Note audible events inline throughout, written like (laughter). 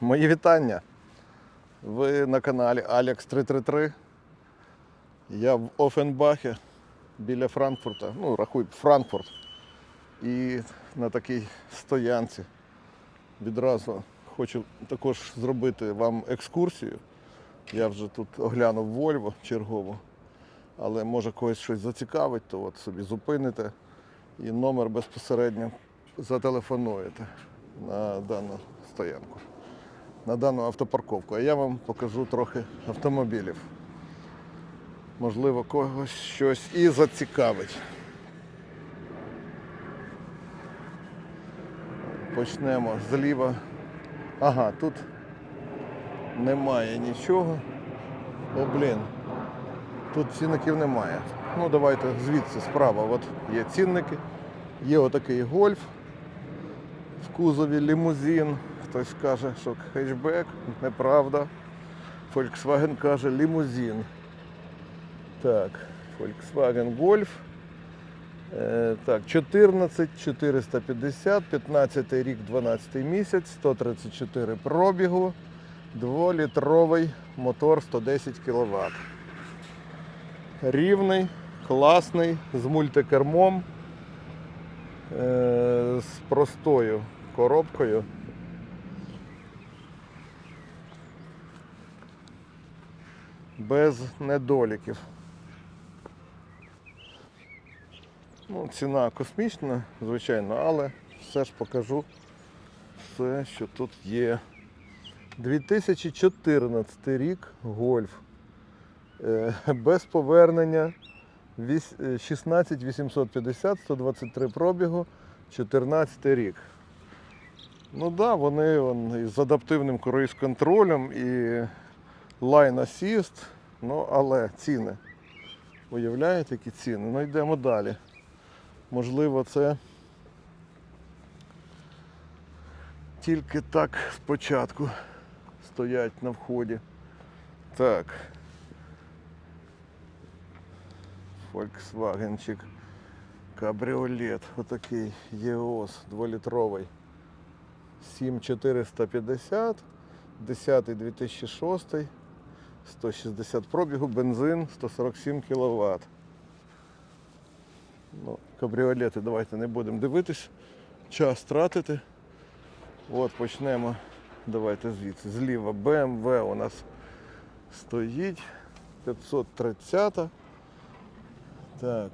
Мої вітання. Ви на каналі Alex 333. Я в Офенбахі біля Франкфурта. Ну, рахуй, Франкфурт. І на такій стоянці відразу хочу також зробити вам екскурсію. Я вже тут оглянув Вольво чергову, але може когось щось зацікавить, то от собі зупините і номер безпосередньо зателефонуєте на дану стоянку, на дану автопарковку. А я вам покажу трохи автомобілів. Можливо, когось щось і зацікавить. Почнемо зліва. Ага, тут немає нічого. О, блін. Тут цінників немає. Ну, давайте звідси справа. От є цінники. Є отакий гольф кузові лімузин. Хтось каже, що хетчбек, неправда. Volkswagen каже лімузин. Так, Volkswagen Golf. Е, так, 14 450, 15 рік, 12 місяць, 134 пробігу, 2-літровий мотор 110 кВт. Рівний, класний, з мультикермом, е, з простою коробкою. Без недоліків. Ну, ціна космічна, звичайно, але все ж покажу все, що тут є. 2014 рік гольф. Е, Без повернення віс- е, 16 850, 123 пробігу, 14 рік. Ну так, да, вони вон, із адаптивним круїз-контролем і Line Assist, ну але ціни. Уявляєте, які ціни? Ну йдемо далі. Можливо, це тільки так спочатку стоять на вході. Так. Volkswagenчик. Кабріолет. Отакий ЄОС 2-літровий. 7450, 10 2006, 160 пробігу, бензин, 147 кВт. Ну, кабріолети давайте не будемо дивитись. Час тратити. От почнемо. Давайте звідси. Зліва BMW у нас стоїть. 530. Так.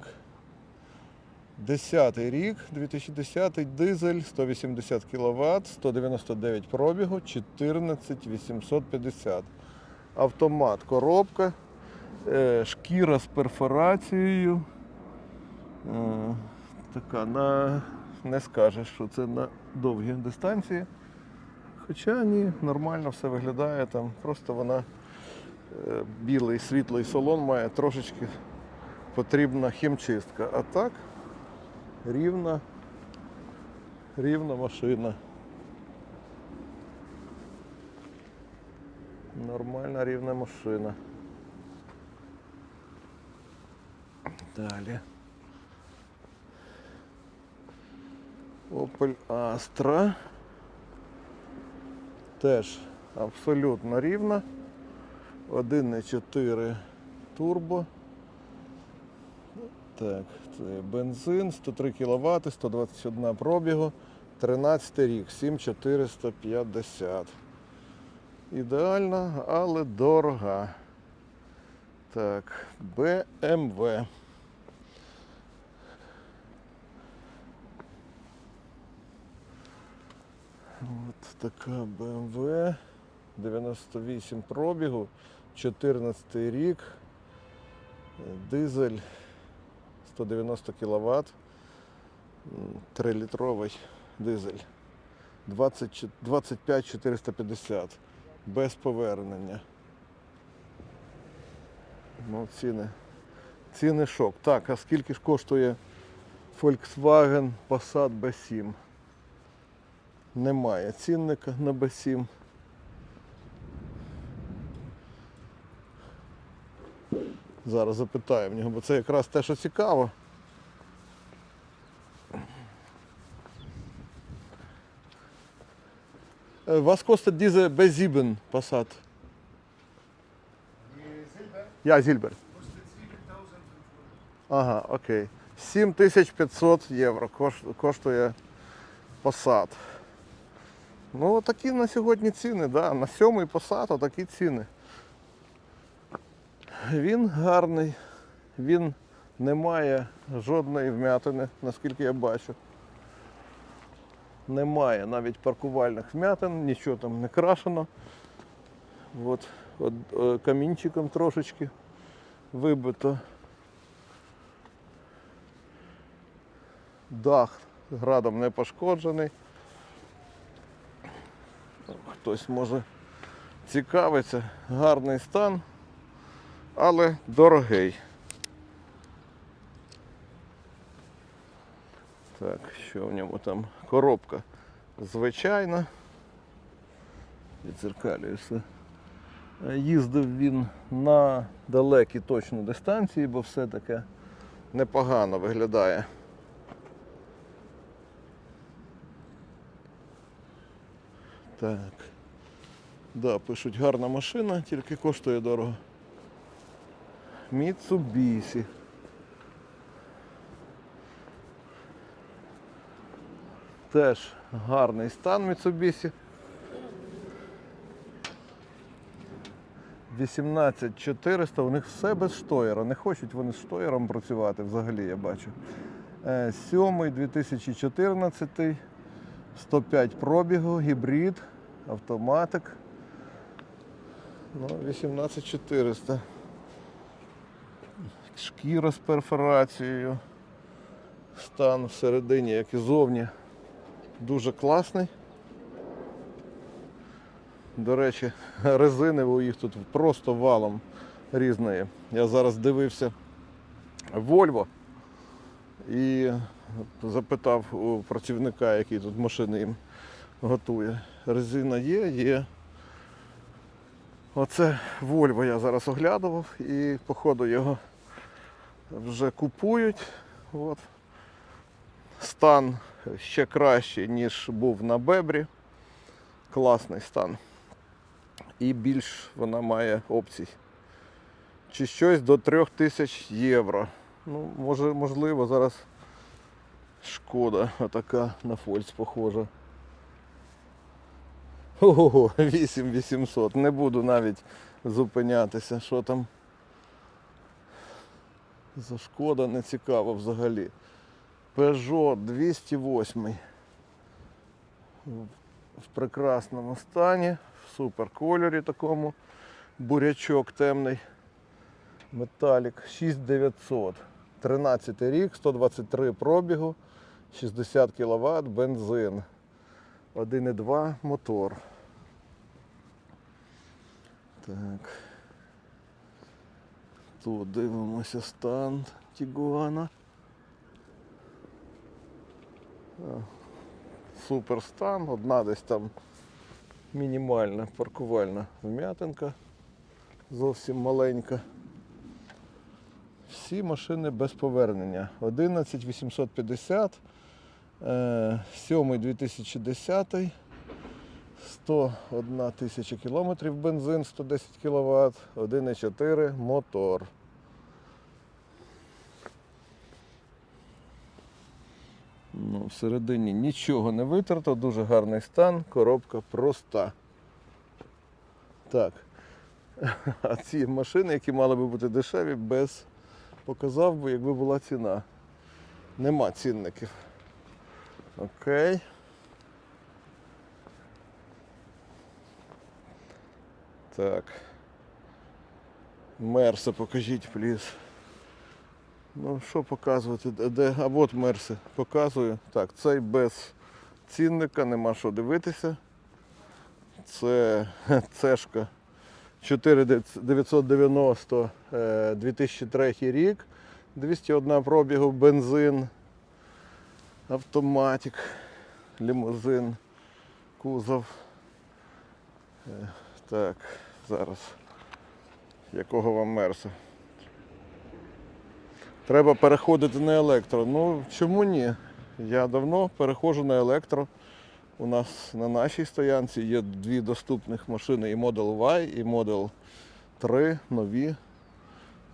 10 рік, 2010 дизель, 180 кВт, 199 пробігу, 14 850. Автомат, коробка, е, шкіра з перфорацією. Е, Така на не скажеш, що це на довгі дистанції. Хоча ні, нормально все виглядає там. Просто вона е, білий світлий салон має трошечки потрібна хімчистка. А так рівна, рівна машина. Нормальна рівна машина. Далі. Opel Astra. Теж абсолютно рівна. 1,4 турбо. Так, це бензин, 103 кВт, 121 пробігу, 13 рік, 7450. Ідеальна, але дорога. Так, BMW. От така BMW. 98 пробігу, 14 рік. Дизель 190 кВт. 3-літровий дизель. 20 25 450. Без повернення. Ну, ціни. Ціни шок. Так, а скільки ж коштує Volkswagen Passat B7? Немає цінника на B7. Зараз запитаю в нього, бо це якраз те, що цікаво. Was kostet diese B7 Passat? Ja, Silber. Ага, окей. 7500 євро коштує Passat. Ну, такі на сьогодні ціни, да. на сьомий Passat такі ціни. Він гарний, він не має жодної вмятини, наскільки я бачу. Немає навіть паркувальних вмятин, нічого там не крашено. От, от е, камінчиком трошечки вибито. Дах градом не пошкоджений. Хтось може цікавиться, гарний стан, але дорогий. Так, що в ньому там? Коробка звичайна. Відзеркалює все. Їздив він на далекі точно дистанції, бо все таке непогано виглядає. Так. Да, пишуть гарна машина, тільки коштує дорого. Mitsubishi. Теж гарний стан Mitsubishi. 18400, у них все без штоєра. Не хочуть вони з штоєром працювати взагалі, я бачу. Е, Сьомий 2014, 105 пробігу, гібрид, автоматик. Ну, 18400. Шкіра з перфорацією. Стан всередині, як і зовні, дуже класний. До речі, резини у їх тут просто валом різної. Я зараз дивився Volvo і запитав у працівника, який тут машини їм готує. Резина є, є. Оце Volvo я зараз оглядував і походу його вже купують. От. Стан ще кращий, ніж був на Бебрі. Класний стан. І більш вона має опцій. Чи щось до 3000 євро. Ну, може, можливо, зараз шкода отака на фольц похожа. Ого, 8800. Не буду навіть зупинятися, що там. За шкода не цікаво взагалі. Peugeot 208 в прекрасному стані, в супер кольорі такому. Бурячок темний. Металік 6900. 13 рік, 123 пробігу, 60 кВт, бензин. 1,2 мотор. Так. Тут дивимося стан Тігуана. Супер стан, одна десь там мінімальна паркувальна вм'ятинка, зовсім маленька. Всі машини без повернення. 11 850, е, 7 2010, 101 тисяча кілометрів бензин, 110 кВт, 1,4 мотор. Всередині нічого не витерто, дуже гарний стан, коробка проста. Так. (laughs) А ці машини, які мали би бути дешеві, без показав би, якби була ціна. Нема цінників. Окей. Так. Мерса покажіть, пліз. Ну, що показувати? Де-? А от Мерси показую. Так, цей без цінника, нема що дивитися. Це (laughs) цешка 4990 е, 2003 рік. 201 пробігу, бензин, автоматик, лімузин, кузов. Е, Так, зараз. Якого вам мерса? Треба переходити на електро. Ну чому ні? Я давно переходжу на електро. У нас на нашій стоянці є дві доступних машини і Model Y, і Model 3 нові.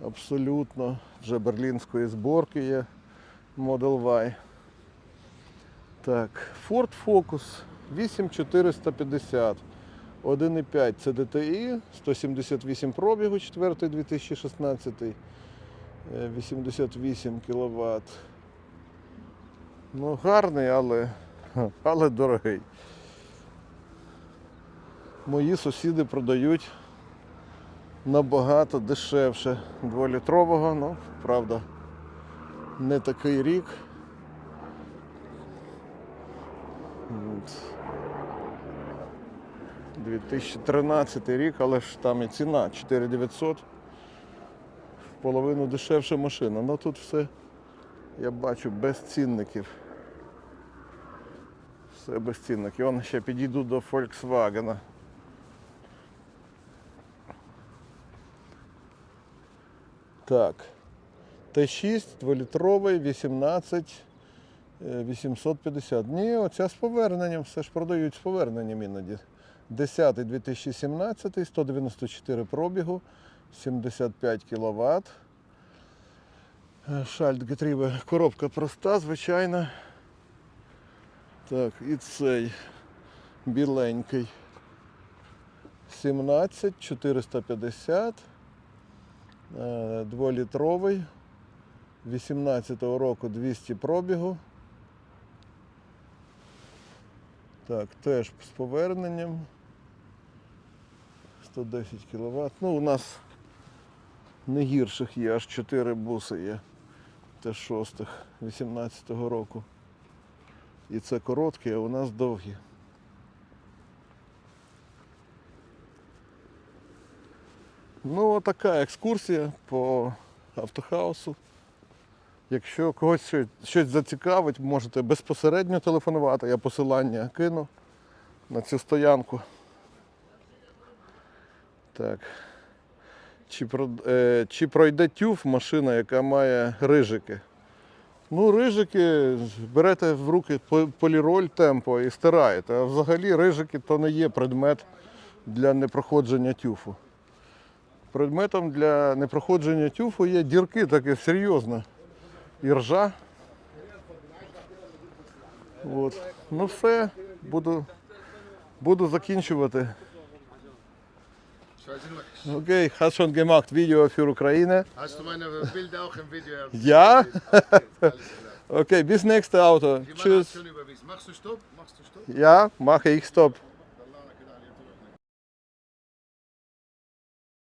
Абсолютно. Вже берлінської зборки є Model Y. Так, Ford Focus 8450. 1,5 це DTI, 178 пробігу, 4 2016, е, 88 кВт. Ну, гарний, але, але дорогий. Мої сусіди продають набагато дешевше 2-літрового, ну, правда, не такий рік. От. 2013 рік, але ж там і ціна 4900. Половину дешевша машина. Ну тут все, я бачу, без цінників. Все без цінників. Вон ще підійду до Volkswagen. Так. Т6 2-літровий, 18 е, 850. Ні, оця з поверненням, все ж продають з поверненням іноді. 10 2017, 194 пробігу, 75 кВт. Шальт Гетрібе. Коробка проста, звичайна. Так, і цей біленький. 17 450. е, Дволітровий. 18-го року 200 пробігу. Так, теж з поверненням. 110 кВт. Ну, у нас не гірших є, аж 4 буси є. Т6 18-го року. І це короткі, а у нас довгі. Ну, така екскурсія по автохаусу. Якщо когось щось, щось зацікавить, можете безпосередньо телефонувати. Я посилання кину на цю стоянку. Так. Чи, е, чи пройде тюф машина, яка має рижики? Ну, рижики берете в руки поліроль темпо і стираєте. А взагалі рижики то не є предмет для непроходження тюфу. Предметом для непроходження тюфу є дірки таке серйозно. І ржа. От. Ну все, буду, буду закінчувати. Okay, ich habe schon gemacht, Video für Ukraine. Hast du meine Bilder auch im Video? Ja. Okay, (laughs) okay bis nächste Auto. Tschüss. Machst du Stopp? Ja, mache ich Stopp.